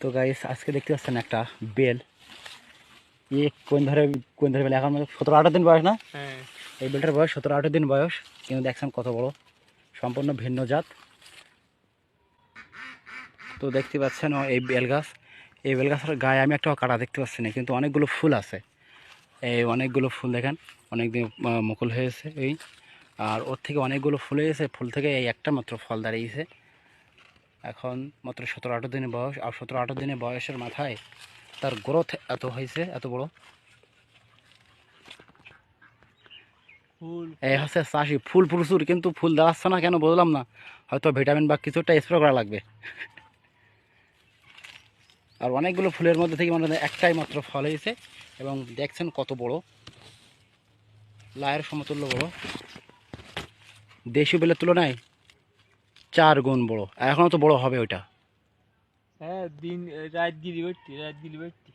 তো গাইস আজকে দেখতে পাচ্ছেন একটা বেল। এ কোন ধরে কোন ধরে বেল? এখন সতেরো আঠারো দিন বয়স না? হ্যাঁ। এই বেলটার বয়স সতেরো আঠারো দিন বয়স। কিন্তু দেখছেন কত বড়। সম্পূর্ণ ভিন্ন জাত। তো দেখতে পাচ্ছেন এই বেল গাছ এই বেল গাছের গায়ে আমি একটা কাটা দেখতে পাচ্ছি না কিন্তু অনেকগুলো ফুল আছে। এই অনেকগুলো ফুল দেখেন অনেক দিন মুকুল হয়েছে এই। আর ওর থেকে অনেকগুলো ফুল হয়েছে ফুল থেকে এই একটা মাত্র ফল দাঁড়িয়েছে। এখন মাত্র সতেরো আঠারো দিনের বয়স আর সতেরো আঠারো দিনের বয়সের মাথায় তার গ্রোথ এত হয়েছে এত বড়। এই হচ্ছে চাষি ফুল প্রচুর কিন্তু ফুল দাঁড়াচ্ছে না কেন বললাম না। হয়তো ভিটামিন বা কিছুটা স্প্রে করা লাগবে। আর অনেকগুলো ফুলের মধ্যে থেকে মানে একটাই মাত্র ফল হয়েছে এবং দেখছেন কত বড়। লায়ের সমতুল্য বড়। দেশি বেলের তুলনায় চার গুণ বড়। এখনও তো বড় হবে ওইটা। হ্যাঁ দিন, রাত গিরি বেটটি রাত গিরি বেটটি